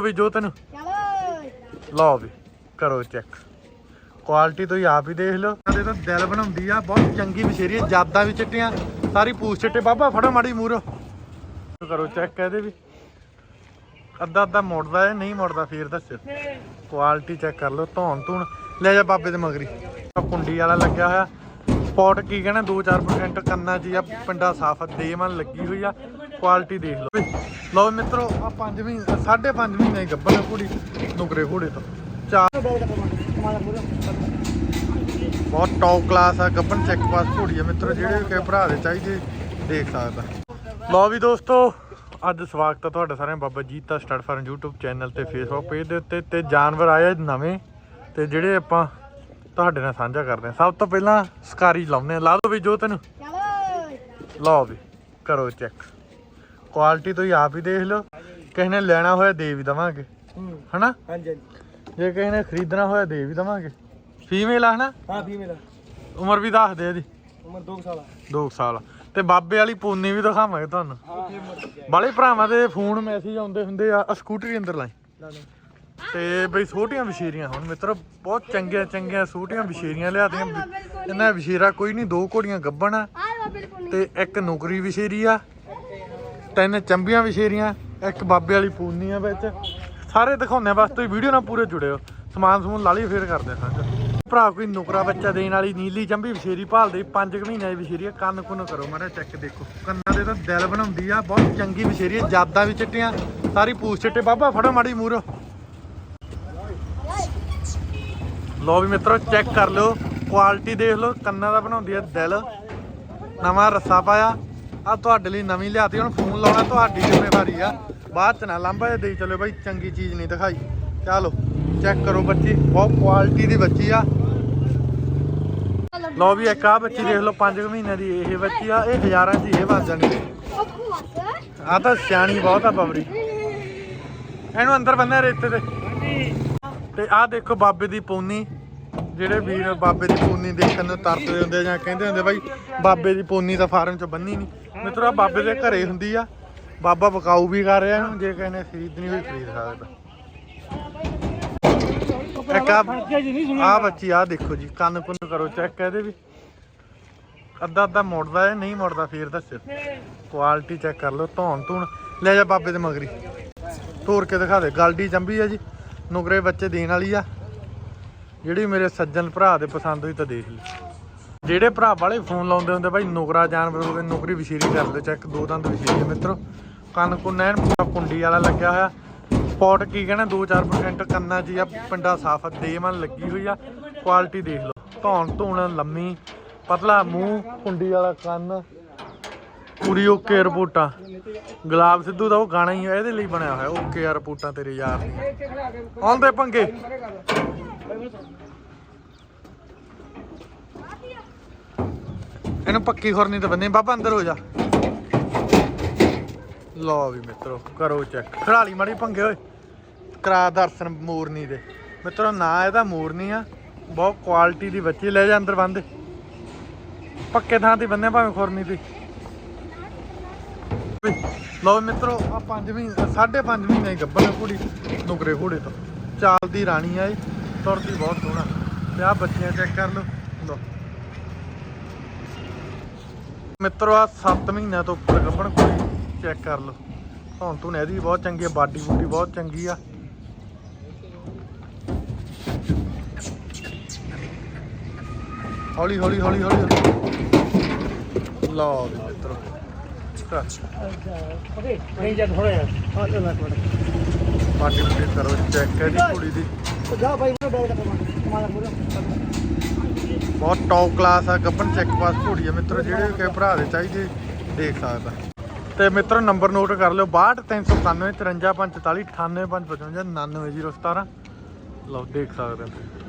ਵੀ ਜੋ ਤੈਨੂੰ ਲਓ ਵੀ, ਕਰੋ ਚੈੱਕ ਕੁਆਲਿਟੀ ਤੁਸੀਂ ਆਪ ਹੀ ਦੇਖ ਲਓ। ਇਹਦੇ ਤਾਂ ਦਿਲ ਬਣਾਉਂਦੀ ਆ, ਬਹੁਤ ਚੰਗੀ ਵਿਸ਼ੇਰੀ ਜਾਦਾਂ ਵੀ ਚਿੱਟੀਆਂ, ਸਾਰੀ ਪੂਛ ਚਿੱਟੇ। ਬਾਬਾ, ਫੜੋ ਮਾੜੀ ਮੂਰੋ। ਕਰੋ ਚੈੱਕ ਇਹਦੇ ਵੀ। ਅੱਧਾ ਅੱਧਾ ਮੁੜਦਾ ਹੈ ਨਹੀਂ ਮੁੜਦਾ, ਫੇਰ ਦੱਸਿਓ। ਕੁਆਲਿਟੀ ਚੈੱਕ ਕਰ ਲਓ ਧੌਣ ਧੂਣ ਲੈ ਜਾ ਬਾਬੇ ਦੇ ਮਗਰੀ। ਕੁੰਡੀ ਵਾਲਾ ਲੱਗਿਆ ਹੋਇਆ। ਸਪੌਟ ਕੀ ਕਹਿਣਾ 2-4% ਕੰਨਾਂ 'ਚ ਜਾਂ ਪਿੰਡਾ ਸਾਫ਼ ਦੇ ਮਨ ਲੱਗੀ ਹੋਈ ਆ ਕੁਆਲਿਟੀ ਦੇਖ ਲਓ। ਲਓ ਮਿੱਤਰੋ ਆ ਪੰਜਵੀਂ, ਸਾਢੇ ਪੰਜ ਮਹੀਨੇ ਗੱਬਰ ਘੋੜੀ, ਨੁਕਰੇ ਘੋੜੇ ਤੋਂ। ਚਾਰ ਬਹੁਤ ਟੌਪ ਕਲਾਸ ਆ ਗੱਬਨ ਚੈੱਕ ਪਾਸ ਘੋੜੀ ਆ ਮਿੱਤਰੋ, ਜਿਹੜੇ ਵੀ ਭਰਾ ਦੇ ਚਾਹੀਦੇ, ਦੇਖ ਸਕਦਾ। ਲਓ ਵੀ ਦੋਸਤੋ, ਅੱਜ ਸਵਾਗਤ ਹੈ ਤੁਹਾਡਾ ਸਾਰਿਆਂ Baba Jeeta start farm YouTube channel ਤੇ Facebook ਪੇਜ ਦੇ ਉੱਤੇ, ਤੇ ਜਾਨਵਰ ਆਏ ਨਵੇਂ, ਤੇ ਜਿਹੜੇ ਆਪਾਂ ਤੁਹਾਡੇ ਨਾਲ ਸਾਂਝਾ ਕਰਦੇ ਹਾਂ। ਸਭ ਤੋਂ ਪਹਿਲਾਂ ਸਕਾਰੀ ਲਾਉਨੇ ਆ ਲਾ ਦੋ ਵੀ ਜੋ ਤੈਨੂੰ। ਲਓ ਵੀ ਕਰੋ ਚੈੱਕ ਕੁਆਲਿਟੀ ਤੁਸੀਂ ਆਪ ਹੀ ਦੇਖ ਲਓ। ਕਿਸੇ ਨੇ ਲੈਣਾ ਹੋਇਆ ਦੇ ਵੀ ਦਵਾਂਗੇ। ਹਨਾ? ਹਾਂਜੀ ਜੇ ਕਿਸੇ ਨੇ ਖਰੀਦਣਾ ਹੋਇਆ ਦੇ ਵੀ ਦਵਾਂਗੇ। ਫੀਮੇਲ ਆ ਹਨਾ? ਹਾਂ ਫੀਮੇਲ ਉਮਰ ਵੀ ਦੱਸ ਦੇ ਇਹਦੀ। ਉਮਰ 2 ਸਾਲ 2 ਸਾਲ ਤੇ ਬਾਬੇ ਵਾਲੀ ਪੂਨੀ ਵੀ ਦਿਖਾਵਾਂਗੇ ਤੁਹਾਨੂੰ। ਬਾਲੇ ਭਰਾਵਾਂ ਦੇ ਫੋਨ ਮੈਸੇਜ ਆਉਂਦੇ ਹੁੰਦੇ ਆ। ਸਕੂਟਰੀ ਅੰਦਰ ਲਾਈ। ਤੇ ਬਈ ਛੋਟੀਆਂ ਵਿਸ਼ੇਰੀਆਂ ਹੁਣ ਮਿੱਤਰੋ ਬਹੁਤ ਚੰਗੀਆਂ ਚੰਗੀਆਂ ਛੋਟੀਆਂ ਵਿਸ਼ੇਰੀਆਂ ਲਿਆਤੀਆਂ। ਇਹਨਾਂ ਵਿਸ਼ੇਰਾ ਕੋਈ ਨਹੀਂ ਦੋ ਘੋੜੀਆਂ ਗੱਬਣ ਤੇ ਇੱਕ ਨੌਕਰੀ ਵਿਸ਼ੇਰੀ ਆ। ਤਿੰਨ ਚੰਬੀਆਂ ਵਿਸ਼ੇਰੀਆਂ ਇੱਕ ਬਾਬੇ ਵਾਲੀ ਪੂਨੀ ਆ ਵਿੱਚ। ਸਾਰੇ ਦਿਖਾਉਂਦੇ ਆ ਬਸ ਤੁਸੀਂ ਵੀਡੀਓ ਨਾਲ ਪੂਰੇ ਜੁੜਿਓ ਸਮਾਨ ਸਮੂਨ ਲਾ ਲਈ ਫੇਰ ਕਰਦੇ ਆ ਸਾਂਝਾ। ਭਰਾ ਕੋਈ ਨੁਕਰਾ ਬੱਚਾ ਦੇਣ ਵਾਲੀ ਨੀਲੀ ਚੰਬੀ ਵਿਸ਼ੇਰੀ ਭਾਲਦੇ 5 ਮਹੀਨਿਆਂ ਦੀ ਵਿਸ਼ੇਰੀ ਕੰਨ ਕੁੰਨ ਕਰੋ ਮਾਰੇ ਚੈੱਕ ਦੇਖੋ। ਕੰਨਾਂ ਦੇ ਤਾਂ ਦਿਲ ਬਣਾਉਂਦੀ ਆ ਬਹੁਤ ਚੰਗੀ ਵਿਸ਼ੇਰੀ ਆ ਜਾਦਾਂ ਵੀ ਚਿੱਟੀਆਂ। ਸਾਰੀ ਪੂਛ ਚਿੱਟੇ। ਬਾਬਾ ਫੜੋ ਮਾੜੀ ਮੂਰੋ। ਲੋ ਵੀ ਮਿੱਤਰੋ ਚੈੱਕ ਕਰ ਲਿਓ। ਕੁਆਲਿਟੀ ਦੇਖ ਲਓ, ਕੰਨਾਂ ਦਾ ਬਣਾਉਂਦੀ ਆ ਦਿਲ। ਨਵਾਂ ਰੱਸਾ ਪਾਇਆ। ਆ ਤੁਹਾਡੇ ਲਈ ਨਵੀਂ ਲਿਆਤੀ, ਹੁਣ ਫੋਨ ਲਾਉਣਾ ਤੁਹਾਡੀ ਜ਼ਿੰਮੇਵਾਰੀ ਆ। ਬਾਅਦ ਚ ਨਾ ਲਾਂਭਾ ਦੇ ਚਲੋ ਬਾਈ, ਚੰਗੀ ਚੀਜ਼ ਨਹੀਂ ਦਿਖਾਈ। ਚਲੋ ਚੈੱਕ ਕਰੋ ਬੱਚੀ, ਬਹੁਤ ਕੁਆਲਿਟੀ ਦੀ ਬੱਚੀ ਆ। ਲਓ ਵੀ ਇੱਕ ਆ ਬੱਚੀ ਦੇਖ ਲਓ 5 ਮਹੀਨਿਆਂ ਦੀ ਇਹ ਬੱਚੀ ਆ, ਇਹ ਹਜ਼ਾਰਾਂ ਚ ਇਹ ਬਣ ਜਾਣੀ। ਉਹ ਆ ਤਾਂ ਸਿਆਣੀ ਬਹੁਤ ਆ ਬਬਰੀ ਇਹਨੂੰ ਅੰਦਰ ਬੰਨਿਆ ਰੇਤੇ ਤੇ। ਤੇ ਆਹ ਦੇਖੋ ਬਾਬੇ ਦੀ ਪੂਨੀ, ਜਿਹੜੇ ਵੀਰ ਬਾਬੇ ਦੀ ਪੂਨੀ ਦੇਖਣ ਨੂੰ ਤਰਸਦੇ ਹੁੰਦੇ ਜਾਂ ਕਹਿੰਦੇ ਹੁੰਦੇ, ਬਾਈ ਬਾਬੇ ਦੀ ਪੂਨੀ ਤਾਂ ਫਾਰਮ 'ਚ ਬੰਨੀ ਨਹੀਂ ਮਿੱਤਰੋ, ਆਹ ਬਾਬੇ ਦੇ ਘਰੇ ਹੁੰਦੀ ਆ। ਬਾਬਾ ਬਕਾਊ ਵੀ ਕਰ ਰਿਹਾ ਇਹਨੂੰ, ਜੇ ਕਹਿੰਦੇ ਖਰੀਦਣੀ ਹੋਈ ਖਰੀਦ ਸਕਦਾ। ਇੱਕ ਆ ਬੱਚੀ ਆ ਦੇਖੋ ਜੀ, ਕੰਨ ਕੁੰਨ ਕਰੋ ਚੈੱਕ ਇਹਦੇ ਵੀ। ਅੱਧਾ ਅੱਧਾ ਮੁੜਦਾ ਹੈ ਨਹੀਂ ਮੁੜਦਾ, ਫੇਰ ਦੱਸਿਓ। ਕੁਆਲਿਟੀ ਚੈੱਕ ਕਰ ਲਓ ਧੌਣ ਧੂਣ ਲੈ ਜਾ ਬਾਬੇ ਦੇ ਮਗਰੀ। ਤੋੜ ਕੇ ਦਿਖਾ ਦੇ, ਗਲਡੀ ਚੰਬੀ ਆ ਜੀ। ਨੁਕਰੇ ਬੱਚੇ ਦੇਣ ਵਾਲੀ ਆ। ਜਿਹੜੀ ਮੇਰੇ ਸੱਜਣ ਭਰਾ ਦੇ ਪਸੰਦ ਹੋਈ ਤਾਂ ਦੇਖ ਲਈ ਜਿਹੜੇ ਭਰਾ ਵਾਲੇ ਫੋਨ ਲਾਉਂਦੇ ਹੁੰਦੇ ਬਾਈ ਨੁਕਰਾ ਜਾਨਵਰ ਹੋਵੇ ਨੁਕਰੀ ਵਿਸ਼ੇਰੀ ਕਰ ਲਓ ਚੈੱਕ ਦੋ ਦੰਦ ਵਿਸ਼ੇਰੀ ਆ ਮਿੱਤਰੋ। ਕੰਨ ਕੁੰਨ ਐਨ ਪੂਰਾ ਕੁੰਡੀ ਵਾਲਾ ਲੱਗਿਆ ਹੋਇਆ। ਸਪੌਟ ਕੀ ਕਹਿਣਾ 2-4% ਕੰਨਾਂ 'ਚ ਜਾਂ ਪਿੰਡਾ ਸਾਫ਼ ਦੇ ਮਨ ਲੱਗੀ ਹੋਈ ਆ। ਕੁਆਲਿਟੀ ਦੇਖ ਲਓ। ਧੌਣ ਧੂਣ ਲੰਮੀ, ਪਤਲਾ ਮੂੰਹ, ਕੁੰਡੀ ਵਾਲਾ ਕੰਨ। ਪੂਰੀ ਓਕੇ ਰਿਪੋਰਟਾਂ ਗੁਲਾਬ ਸਿੱਧੂ ਦਾ ਉਹ ਗਾਣਾ ਹੀ ਇਹਦੇ ਲਈ ਬਣਿਆ ਹੋਇਆ, ਓਕੇ ਯਾਰ ਰਿਪੋਰਟਾਂ ਤੇਰੇ ਯਾਰ ਦੀਆਂ ਆਉਂਦੇ ਪੰਗੇ। ਇਹਨੂੰ ਪੱਕੀ ਖੁਰਨੀ ਤੇ ਬੰਨੇ ਬਾਬਾ ਅੰਦਰ ਹੋ ਜਾ। ਲਓ ਵੀ ਮਿੱਤਰੋ, ਕਰੋ ਚੈੱਕ ਖੜਾਲੀ ਮਾੜੀ ਪੰਗੇ ਓਏ। ਕਰਾ ਦਰਸ਼ਨ ਮੂਰਨੀ ਦੇ। ਮਿੱਤਰੋ, ਨਾ ਇਹਦਾ ਮੋਰਨੀ ਆ। ਬਹੁਤ ਕੁਆਲਿਟੀ ਦੀ ਬੱਚੀ ਲੈ ਜਾ ਅੰਦਰ ਬੰਦ ਪੱਕੇ ਥਾਂ ਤੇ ਬੰਨੇ ਭਾਵੇਂ ਖੁਰਨੀ ਦੀ ਲਓ ਮਿੱਤਰੋ ਆ ਪੰਜਵੀਂ, ਸਾਢੇ ਪੰਜ ਮਹੀਨੇ ਗੱਬਰ ਘੋੜੀ, ਨੁਕਰੇ ਘੋੜੇ ਤੋਂ। ਚਾਲਦੀ ਰਾਣੀ ਆ ਇਹ, ਤੁਰਦੀ ਬਹੁਤ ਸੋਹਣਾ। ਤੇ ਆ ਬੱਚੀਆਂ ਚੈੱਕ ਕਰ ਲਓ। ਲਓ। ਮਿੱਤਰੋ ਆ 7 ਮਹੀਨਿਆਂ ਤੋਂ ਉੱਪਰ ਗੱਬਣ ਘੋੜੀ, ਚੈੱਕ ਕਰ ਲਓ। ਹੁਣ ਤੂੰ ਇਹਦੀ ਬਹੁਤ ਚੰਗੀ ਆ, ਬਾਡੀ ਬੂਡੀ ਬਹੁਤ ਚੰਗੀ ਆ। ਹੌਲੀ ਹੌਲੀ ਹੌਲੀ ਹੌਲੀ। ਹੌਲੀ ਲਓ ਵੀ ਮਿੱਤਰੋ ਓਕੇ ਨਹੀਂ ਜਦ ਥੋੜਾ ਜਿਹਾ ਹਾਂ ਲੈ ਲੈ ਬਾਡੀ ਬੂਡੀ ਕਰੋ ਚੈੱਕ ਇਹਦੀ ਕੁੜੀ ਦੀ ਜਾ ਭਾਈ ਮੈਂ ਬੈਗ ਦਾ ਕਮਾਲ ਪੂਰਾ ਬਹੁਤ ਟੌਪ ਕਲਾਸ ਆ ਗੱਬਨ ਚੈੱਕ ਪਾਸ ਘੋੜੀ ਆ ਮਿੱਤਰੋ, ਜਿਹੜੇ ਵੀ ਕਿਸੇ ਭਰਾ ਦੇ ਚਾਹੀਦੇ, ਦੇਖ ਸਕਦਾ। ਤੇ ਮਿੱਤਰੋ ਨੰਬਰ ਨੋਟ ਕਰ ਲਿਓ 62391 53544 98555 99017 ਲਓ, ਦੇਖ ਸਕਦੇ ਹੋ